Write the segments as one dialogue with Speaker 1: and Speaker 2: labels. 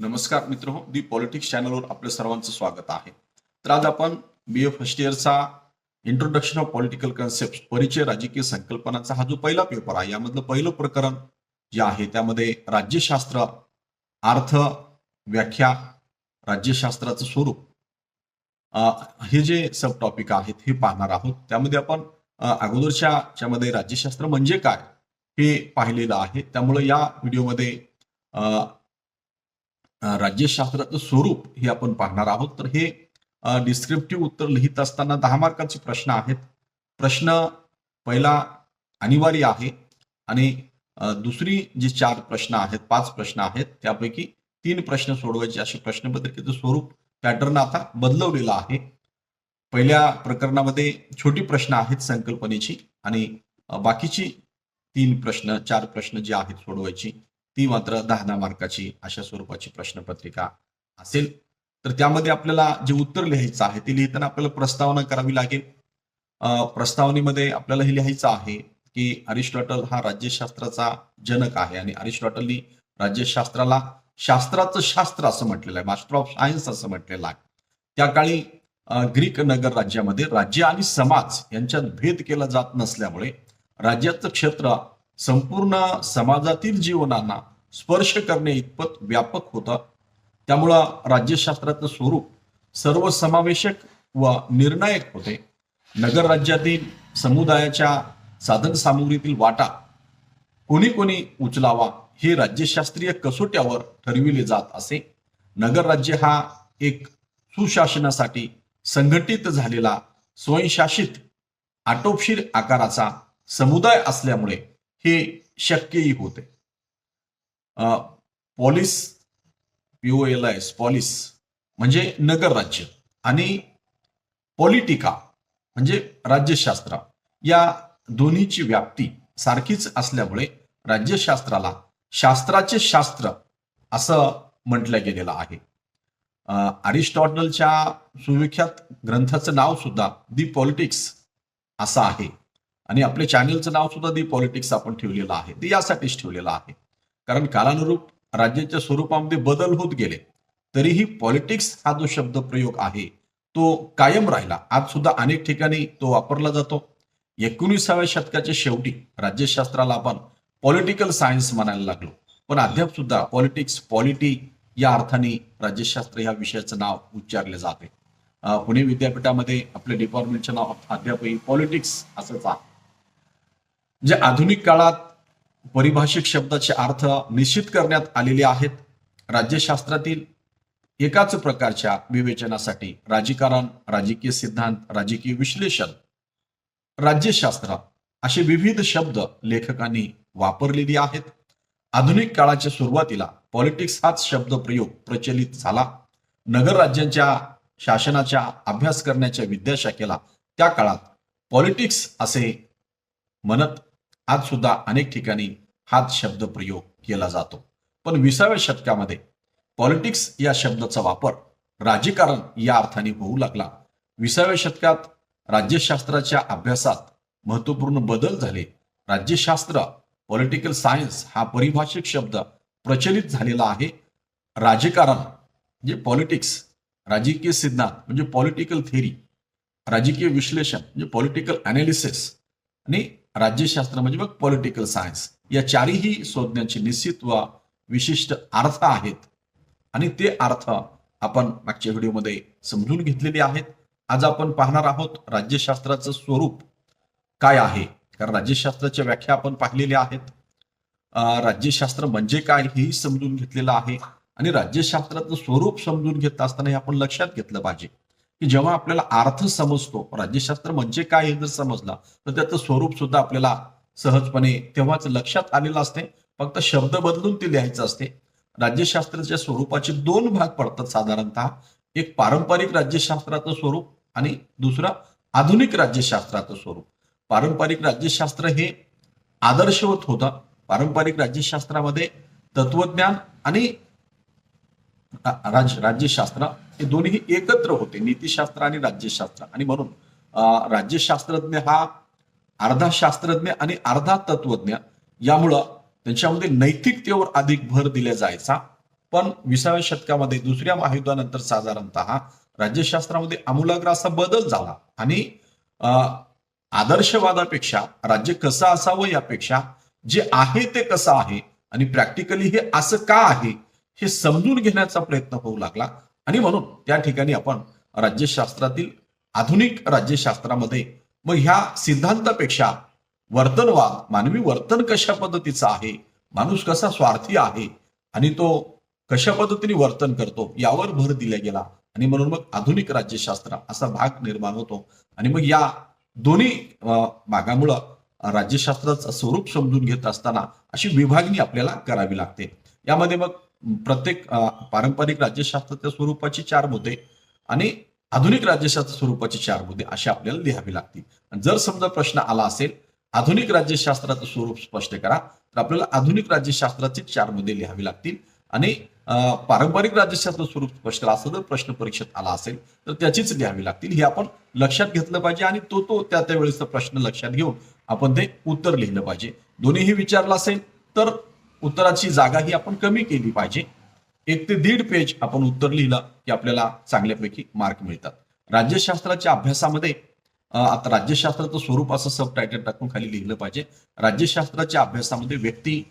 Speaker 1: नमस्कार मित्र हो दी पॉलिटिक्स चॅनलवर आपल्या सर्वांचं स्वागत आहे. तर आज आपण बी ए फर्स्ट इयरचा इंट्रोडक्शन ऑफ पॉलिटिकल कन्सेप्ट परिचय राजकीय संकल्पनाचा हा जो पहिला पेपर आहे यामधलं पहिलं प्रकरण जे आहे त्यामध्ये राज्यशास्त्र अर्थ व्याख्या राज्यशास्त्राचं स्वरूप. हे जे सब टॉपिक आहेत हे पाहणार आहोत. त्यामध्ये आपण अगोदरच्यामध्ये अगोदरच्या राज्यशास्त्र म्हणजे काय हे पाहिलेलं आहे. त्यामुळे या व्हिडिओमध्ये राज्यशास्त्राचं स्वरूप हे आपण पाहणार आहोत. तर हे डिस्क्रिप्टिव्ह उत्तर लिहित असताना दहा मार्काचे प्रश्न आहेत. प्रश्न पहिला अनिवार्य आहे आणि दुसरी जे चार प्रश्न आहेत पाच प्रश्न आहेत त्यापैकी तीन प्रश्न सोडवायचे असे प्रश्नपत्रिकेचं स्वरूप पॅटर्न आता बदलवलेलं आहे. पहिल्या प्रकरणामध्ये छोटी प्रश्न आहेत संकल्पनेची आणि बाकीची तीन प्रश्न चार प्रश्न जे आहेत सोडवायची. ती मात्र दहा दहा मार्काची अशा स्वरूपाची प्रश्नपत्रिका असेल. तर त्यामध्ये आपल्याला जे उत्तर लिहायचं आहे ते लिहिताना आपल्याला प्रस्तावना करावी लागेल. प्रस्तावनेमध्ये आपल्याला हे लिहायचं आहे की अरिस्टॉटल हा राज्यशास्त्राचा जनक आहे आणि अरिस्टॉटलनी राज्यशास्त्राला शास्त्राचं शास्त्र असं म्हटलेलं आहे मास्टर ऑफ सायन्स असं म्हटलेलं आहे. त्या काळी ग्रीक नगर राज्यामध्ये राज्य आणि समाज यांच्यात भेद केला जात नसल्यामुळे राज्याचं क्षेत्र संपूर्ण समाजातील जीवनांना स्पर्श करणे इतपत व्यापक होतं. त्यामुळं राज्यशास्त्राचं स्वरूप सर्वसमावेशक व निर्णायक होते. नगर राज्यातील समुदायाच्या साधनसामुग्रीतील वाटा कोणी कोणी उचलावा हे राज्यशास्त्रीय कसोट्यावर ठरविले जात असे. नगर राज्य हा एक सुशासनासाठी संघटित झालेला स्वयंशासित आटोपशीर आकाराचा समुदाय असल्यामुळे हे शक्यही होते. Polis P O L S polis म्हणजे नगर राज्य आणि पॉलिटिका म्हणजे राज्यशास्त्र या दोन्हीची व्याप्ती सारखीच असल्यामुळे राज्यशास्त्राला शास्त्राचे शास्त्र असं म्हटलं गेलेलं आहे. अरिस्टॉटलच्या सुविख्यात ग्रंथाचं नाव सुद्धा दी पॉलिटिक्स असं आहे. आणि आपल्या चॅनलचं नाव सुद्धा दी पॉलिटिक्स आपण ठेवलेलं आहे. ते यासाठीच ठेवलेलं आहे. कारण कालानुरूप राज्याच्या स्वरूपामध्ये बदल होत गेले तरीही पॉलिटिक्स हा जो शब्द प्रयोग आहे तो कायम राहिला. आज सुद्धा अनेक ठिकाणी तो वापरला जातो. एकोणीसाव्या शतकाच्या शेवटी राज्यशास्त्राला आपण पॉलिटिकल सायन्स म्हणायला लागलो. पण अद्याप सुद्धा पॉलिटिक्स पॉलिटी या अर्थाने राज्यशास्त्र या विषयाचं नाव उच्चारले जाते. पुणे विद्यापीठामध्ये आपल्या डिपार्टमेंटचं नाव अद्यापही पॉलिटिक्स असंच आहे. जे आधुनिक काळात परिभाषिक शब्दाचे अर्थ निश्चित करण्यात आलेले आहेत राज्यशास्त्रातील एकाच प्रकारच्या विवेचनासाठी राजकारण राजकीय सिद्धांत राजकीय विश्लेषण राज्यशास्त्र असे विविध शब्द लेखकांनी वापरलेली आहेत. आधुनिक काळाच्या सुरुवातीला पॉलिटिक्स हाच शब्द प्रयोग प्रचलित झाला. नगर राज्यांच्या शासनाच्या अभ्यास करण्याच्या विद्याशाखेला त्या काळात पॉलिटिक्स असे म्हणत आज सुद्धा अनेक ठिकाणी हाच शब्द प्रयोग केला जातो. पण विसाव्या शतकामध्ये पॉलिटिक्स या शब्दाचा वापर राजकारण या अर्थाने होऊ लागला. विसाव्या शतकात राज्यशास्त्राच्या अभ्यासात महत्त्वपूर्ण बदल झाले. राज्यशास्त्र पॉलिटिकल सायन्स हा परिभाषिक शब्द प्रचलित झालेला आहे. राजकारण म्हणजे पॉलिटिक्स राजकीय सिद्धांत म्हणजे पॉलिटिकल थेरी राजकीय विश्लेषण म्हणजे पॉलिटिकल अनालिसिस आणि राज्यशास्त्र म्हणजे मग पॉलिटिकल सायन्स या चारही संज्ञांचे निश्चित व विशिष्ट अर्थ आहेत. आणि ते अर्थ आपण मागच्या व्हिडिओमध्ये समजून घेतलेले आहेत. आज आपण पाहणार आहोत राज्यशास्त्राचं स्वरूप काय आहे. कारण राज्यशास्त्राच्या व्याख्या आपण पाहिलेल्या आहेत. राज्यशास्त्र म्हणजे काय हेही समजून घेतलेलं आहे. आणि राज्यशास्त्राचं स्वरूप समजून घेत असताना हे आपण लक्षात घेतलं पाहिजे. की जेव्हा आपल्याला अर्थ समजतो राज्यशास्त्र म्हणजे काय हे जर समजला तर त्याचं स्वरूप सुद्धा आपल्याला सहजपणे तेव्हाच लक्षात आलेलं असते. फक्त शब्द बदलून ते लिहायचं असते. राज्यशास्त्राच्या स्वरूपाचे दोन भाग पडतात साधारणतः. एक पारंपरिक राज्यशास्त्राचं स्वरूप आणि दुसरं आधुनिक राज्यशास्त्राचं स्वरूप. पारंपरिक राज्यशास्त्र हे आदर्शवत होतं. पारंपरिक राज्यशास्त्रामध्ये तत्वज्ञान आणि राज राज्यशास्त्र हे दोन्ही एकत्र होते. नीतिशास्त्र आणि राज्यशास्त्र. आणि म्हणून राज्यशास्त्रज्ञ हा अर्धा शास्त्रज्ञ आणि अर्धा तत्वज्ञ यामुळं त्यांच्यामध्ये नैतिकतेवर अधिक भर दिला जायचा. पण विसाव्या शतकामध्ये दुसऱ्या महायुद्धानंतर साधारणतः राज्यशास्त्रामध्ये आमूलाग्र असा बदल झाला. आणि अं, आदर्शवादापेक्षा राज्य कसं असावं यापेक्षा जे आहे ते कसं आहे आणि प्रॅक्टिकली हे असं का आहे हे समजून घेण्याचा प्रयत्न होऊ लागला. आणि म्हणून त्या ठिकाणी आपण राज्यशास्त्रातील आधुनिक राज्यशास्त्रामध्ये मग ह्या सिद्धांतापेक्षा वर्तनवाद मानवी वर्तन कशा पद्धतीचं आहे माणूस कसा स्वार्थी आहे आणि तो कशा पद्धतीने वर्तन करतो यावर भर दिला गेला. आणि म्हणून मग आधुनिक राज्यशास्त्र असा भाग निर्माण होतो. आणि मग या दोन्ही भागामुळं राज्यशास्त्राचं स्वरूप समजून घेत असताना अशी विभागणी आपल्याला करावी लागते. यामध्ये मग प्रत्येक पारंपरिक राज्यशास्त्राच्या स्वरूपाचे चार मुद्दे आणि आधुनिक राज्यशास्त्र स्वरूपाचे चार मुद्दे असे आपल्याला लिहावे लागतील. जर समजा प्रश्न आला असेल आधुनिक राज्यशास्त्राचं स्वरूप स्पष्ट करा तर आपल्याला आधुनिक राज्यशास्त्राचे चार मुद्दे लिहावे लागतील. आणि पारंपरिक राज्यशास्त्र स्वरूप स्पष्ट करा असं जर प्रश्न परीक्षेत आला असेल तर त्याचीच लिहावी लागतील. हे आपण लक्षात घेतलं पाहिजे आणि तो तो त्या त्यावेळेचा प्रश्न लक्षात घेऊन आपण ते उत्तर लिहिलं पाहिजे. दोन्हीही विचारलं असेल तर उत्तराची जागा ही आपण कमी केली पाहिजे. एक ते दीड पेज आपण उत्तर लिहिलं की आपल्याला चांगल्यापैकी मार्क मिळतात. राज्यशास्त्राच्या अभ्यासामध्ये आता राज्यशास्त्राचं स्वरूप असं सब टायटल टाकून खाली लिहिलं पाहिजे. राज्यशास्त्राच्या अभ्यासामध्ये व्यक्ती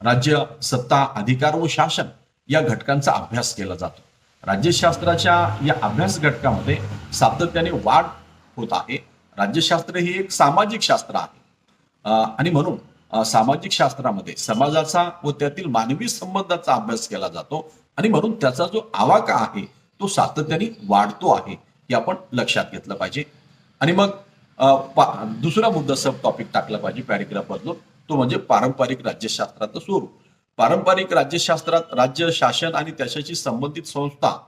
Speaker 1: राज्य सत्ता अधिकार व शासन या घटकांचा अभ्यास केला जातो. राज्यशास्त्राच्या या अभ्यास घटकामध्ये सातत्याने वाढ होत आहे. राज्यशास्त्र हे एक सामाजिक शास्त्र आहे. आणि म्हणून सामाजिक शास्त्रामध्ये समाजाचा व त्यातील मानवी संबंधाचा अभ्यास केला जातो आणि म्हणून त्याचा जो आवाका आहे तो सातत्याने वाढतो आहे हे आपण लक्षात घेतलं पाहिजे. आणि मग अं, पा- दुसरा मुद्दा सब टॉपिक टाकला पाहिजे पॅरेग्राफ बदलून तो म्हणजे पारंपरिक राज्यशास्त्राचं स्वरूप. पारंपरिक राज्यशास्त्रात राज्य शासन आणि त्याच्याशी संबंधित संस्था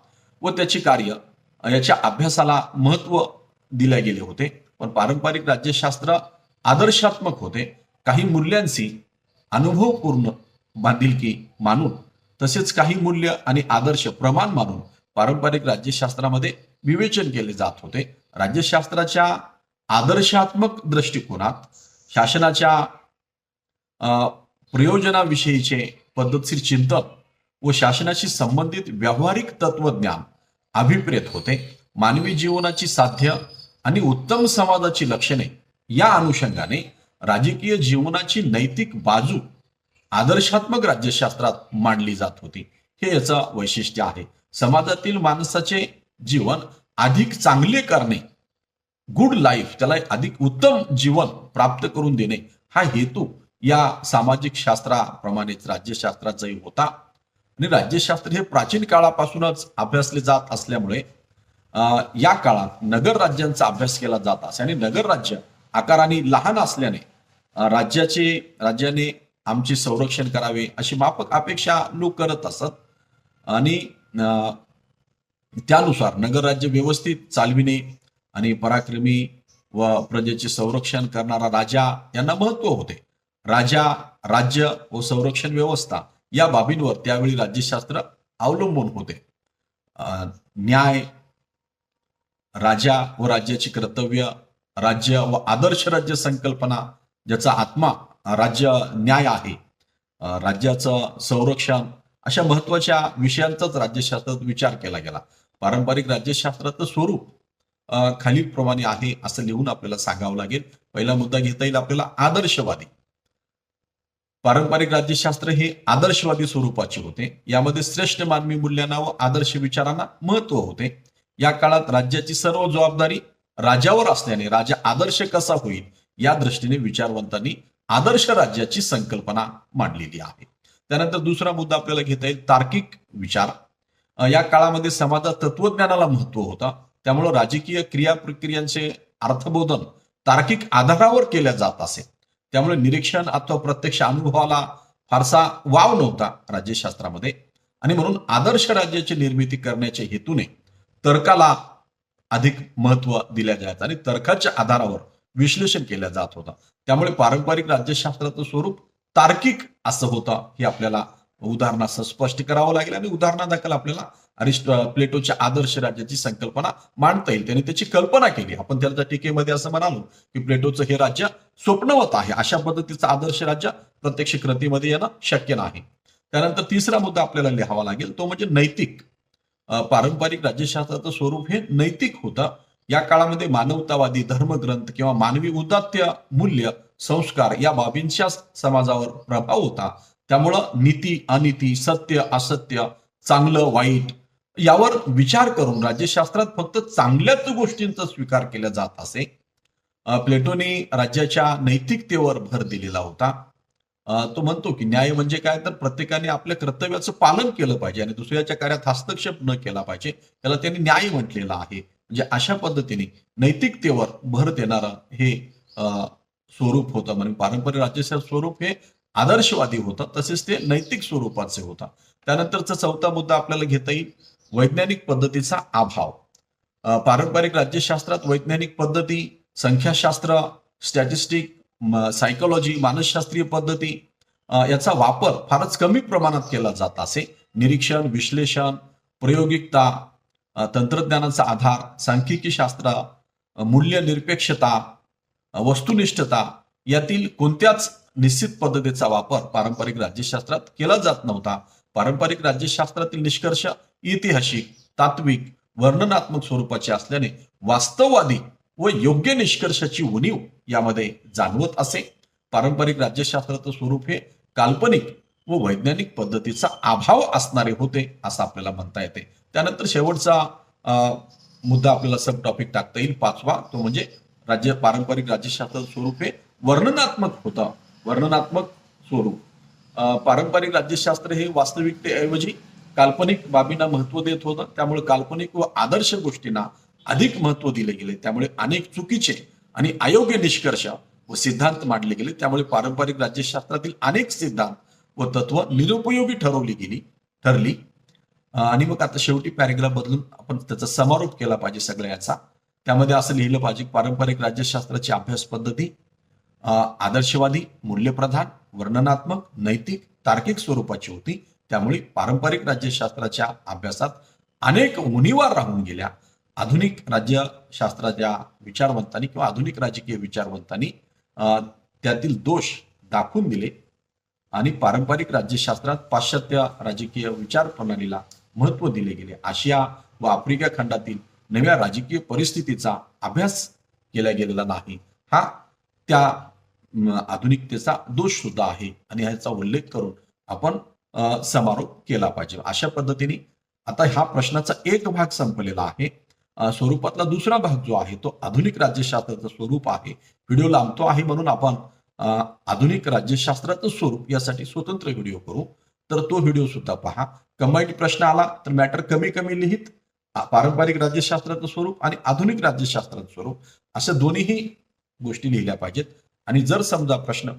Speaker 1: व त्याची कार्य याच्या अभ्यासाला महत्त्व दिले गेले होते. पण पारंपरिक राज्यशास्त्र आदर्शात्मक होते. काही मूल्यांशी अनुभवपूर्ण बांधिलकी मानून तसेच काही मूल्य आणि आदर्श प्रमाण मानून पारंपरिक राज्यशास्त्रामध्ये विवेचन केले जात होते. राज्यशास्त्राच्या आदर्शात्मक दृष्टिकोनात शासनाच्या प्रयोजनाविषयीचे पद्धतशीर चिंतन व शासनाशी संबंधित व्यावहारिक तत्वज्ञान अभिप्रेत होते. मानवी जीवनाची साध्य आणि उत्तम समाजाची लक्षणे या अनुषंगाने राजकीय जीवनाची नैतिक बाजू आदर्शात्मक राज्यशास्त्रात मांडली जात होती. हे याचं वैशिष्ट्य आहे. समाजातील माणसाचे जीवन अधिक चांगले करणे गुड लाईफ त्याला अधिक उत्तम जीवन प्राप्त करून देणे हा हेतू या सामाजिक शास्त्राप्रमाणेच राज्यशास्त्राचाही होता. आणि राज्यशास्त्र हे प्राचीन काळापासूनच अभ्यासले जात असल्यामुळे या काळात नगर राज्यांचा अभ्यास केला जात असे. आणि नगर राज्य आकाराने लहान असल्याने राज्याचे राज्याने आमचे संरक्षण करावे अशी माफक अपेक्षा लोक करत असत. आणि अं, त्यानुसार नगर राज्य व्यवस्थित चालविणे आणि पराक्रमी व प्रजेचे संरक्षण करणारा राजा यांना महत्त्व होते. राजा राज्य व संरक्षण व्यवस्था या बाबींवर त्यावेळी राज्यशास्त्र अवलंबून होते. अं, न्याय राजा व राज्याची कर्तव्य राज्य व आदर्श राज्य संकल्पना ज्याचा आत्मा राज्य न्याय आहे. राज्याचं संरक्षण अशा महत्त्वाच्या विषयांचाच राज्यशास्त्रात विचार केला गेला. पारंपरिक राज्यशास्त्राचं स्वरूप खालीलप्रमाणे आहे असं लिहून आपल्याला सांगावं लागेल. पहिला मुद्दा घेता येईल आपल्याला आदर्शवादी. पारंपरिक राज्यशास्त्र हे आदर्शवादी स्वरूपाचे होते. यामध्ये श्रेष्ठ मानवी मूल्यांना व आदर्श विचारांना महत्त्व होते. या काळात राज्याची सर्व जबाबदारी राजावर असल्याने राजा आदर्श कसा होईल? या दृष्टीने विचारवंतांनी आदर्श राज्याची संकल्पना मांडलेली आहे. त्यानंतर दुसरा मुद्दा आपल्याला घेता येईल तार्किक विचार. या काळामध्ये समाजात तत्वज्ञानाला महत्त्व होता. त्यामुळे राजकीय क्रिया प्रक्रियांचे अर्थबोधन तार्किक आधारावर केल्या जात असे. त्यामुळे निरीक्षण अथवा प्रत्यक्ष अनुभवाला फारसा वाव नव्हता राज्यशास्त्रामध्ये. आणि म्हणून आदर्श राज्याची निर्मिती करण्याच्या हेतूने तर्काला अधिक महत्त्व दिल्या जायचं आणि तर्काच्या आधारावर विश्लेषण केलं जात होतं. त्यामुळे पारंपरिक राज्यशास्त्राचं स्वरूप तार्किक असं होतं हे आपल्याला उदाहरणासह स्पष्ट करावं लागेल आणि उदाहरणादाखल आपल्याला अरिस्ट प्लेटोच्या आदर्श राज्याची संकल्पना मांडता येईल. त्याने त्याची कल्पना केली. आपण त्याच्या टीकेमध्ये असं म्हणालो की प्लेटोचं हे राज्य स्वप्नवत आहे. अशा पद्धतीचं आदर्श राज्य प्रत्यक्ष कृतीमध्ये येणं शक्य नाही. त्यानंतर तिसरा मुद्दा आपल्याला लिहावा लागेल. तो म्हणजे नैतिक. पारंपरिक राज्यशास्त्राचं स्वरूप हे नैतिक होतं. या काळामध्ये मानवतावादी धर्मग्रंथ किंवा मानवी उदात्य मूल्य संस्कार या बाबींच्या समाजावर प्रभाव होता. त्यामुळं नीती अनिती सत्य असत्य चांगलं वाईट यावर विचार करून राज्यशास्त्रात फक्त चांगल्याच गोष्टींचा स्वीकार केला जात असे. प्लेटोने राज्याच्या नैतिकतेवर भर दिलेला होता. तो म्हणतो की न्याय म्हणजे काय? तर प्रत्येकाने आपल्या कर्तव्याचं पालन केलं पाहिजे आणि दुसऱ्याच्या कार्यात हस्तक्षेप न केला पाहिजे. त्याला त्यांनी न्याय म्हटलेला आहे. म्हणजे अशा पद्धतीने नैतिकतेवर भर देणारं हे स्वरूप होतं. म्हणजे पारंपरिक राज्यशास्त्र स्वरूप हे आदर्शवादी होतं. तसेच ते नैतिक स्वरूपाचे होतं. त्यानंतरचा चौथा मुद्दा आपल्याला घेता येईल. वैज्ञानिक पद्धतीचा अभाव. पारंपरिक राज्यशास्त्रात वैज्ञानिक पद्धती संख्याशास्त्र स्टॅटिस्टिक सायकोलॉजी मानसशास्त्रीय पद्धती याचा वापर फारच कमी प्रमाणात केला जात असे. निरीक्षण विश्लेषण प्रायोगिकता तंत्रज्ञानाचा आधार सांख्यिकी शास्त्र मूल्य निरपेक्षता वस्तुनिष्ठता यातील कोणत्याच निश्चित पद्धतीचा वापर पारंपरिक राज्यशास्त्रात केला जात नव्हता. पारंपरिक राज्यशास्त्रातील निष्कर्ष ऐतिहासिक तात्विक वर्णनात्मक स्वरूपाचे असल्याने वास्तववादी व योग्य निष्कर्षाची उणीव यामध्ये जाणवत असे. पारंपरिक राज्यशास्त्राचं स्वरूप हे काल्पनिक व वैज्ञानिक पद्धतीचा अभाव असणारे होते असं आपल्याला म्हणता येते. त्यानंतर शेवटचा मुद्दा आपल्याला सब टॉपिक टाकता येईल पाचवा. तो म्हणजे राज्य पारंपरिक राज्यशास्त्र स्वरूप हे वर्णनात्मक होतं. वर्णनात्मक स्वरूप. पारंपरिक राज्यशास्त्र हे वास्तविकतेऐवजी काल्पनिक बाबींना महत्त्व देत होतं. त्यामुळे काल्पनिक व आदर्श गोष्टींना अधिक महत्त्व दिले गेले. त्यामुळे अनेक चुकीचे आणि अयोग्य निष्कर्ष व सिद्धांत मांडले गेले. त्यामुळे पारंपरिक राज्यशास्त्रातील अनेक सिद्धांत व तत्व निरुपयोगी ठरवली गेली ठरली. आणि मग आता शेवटी पॅरेग्राफ बदलून आपण त्याचा समारोप केला पाहिजे सगळ्याचा. त्यामध्ये असं लिहिलं पाहिजे पारंपरिक राज्यशास्त्राची अभ्यास पद्धती अं, आदर्शवादी मूल्यप्रधान वर्णनात्मक नैतिक तार्किक स्वरूपाची होती. त्यामुळे पारंपरिक राज्यशास्त्राच्या अभ्यासात अनेक उणीवा राहून गेल्या. आधुनिक राज्यशास्त्राच्या विचारवंतांनी किंवा आधुनिक राजकीय विचारवंतांनी अं, त्यातील दोष दाखवून दिले. आणि पारंपरिक राज्यशास्त्रात पाश्चात्य राजकीय विचार प्रणालीला महत्त्व दिले गेले. आशिया व आफ्रिका खंडातील नव्या राजकीय परिस्थितीचा अभ्यास केला गेलेला नाही. हा त्या आधुनिकतेचा दोष सुद्धा आहे आणि ह्याचा उल्लेख करून आपण समारोप केला पाहिजे. अशा पद्धतीने आता हा प्रश्नाचा एक भाग संपलेला आहे. स्वरूपातला दुसरा भाग जो आहे तो आधुनिक राज्यशास्त्राचं स्वरूप आहे. व्हिडिओ लांबतो आहे म्हणून आपण आधुनिक राज्यशास्त्राचं स्वरूप यासाठी स्वतंत्र व्हिडिओ करू. तर तो व्हिडिओ सुद्धा पहा. कंबाईंड प्रश्न आला तर मॅटर कमी कमी लिहित पारंपरिक राज्यशास्त्राचं स्वरूप आणि आधुनिक राज्यशास्त्राचं स्वरूप अशा दोन्हीही गोष्टी लिहिल्या पाहिजेत. आणि जर समजा प्रश्न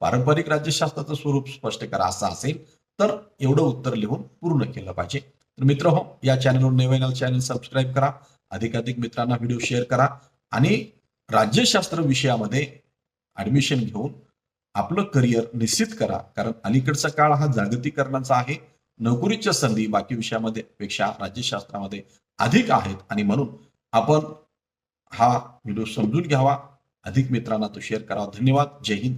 Speaker 1: पारंपरिक राज्यशास्त्राचं स्वरूप स्पष्ट करा असं असेल तर एवढं उत्तर लिहून पूर्ण केलं पाहिजे. तर मित्र हो या चॅनलवर नवीन चॅनल सबस्क्राईब करा. अधिकाधिक मित्रांना व्हिडिओ शेअर करा. आणि राज्यशास्त्र विषयामध्ये ऍडमिशन घेऊन आपलं करिअर निश्चित करा. कारण अलीकडचा काळ हा जागतिकरणाचा आहे. नोकरीच्या संधी बाकी विषयामध्ये पेक्षा राज्यशास्त्रामध्ये अधिक आहेत. आणि म्हणून आपण हा व्हिडिओ समजून घ्यावा. अधिक मित्रांना तो शेअर करावा. धन्यवाद. जय हिंद.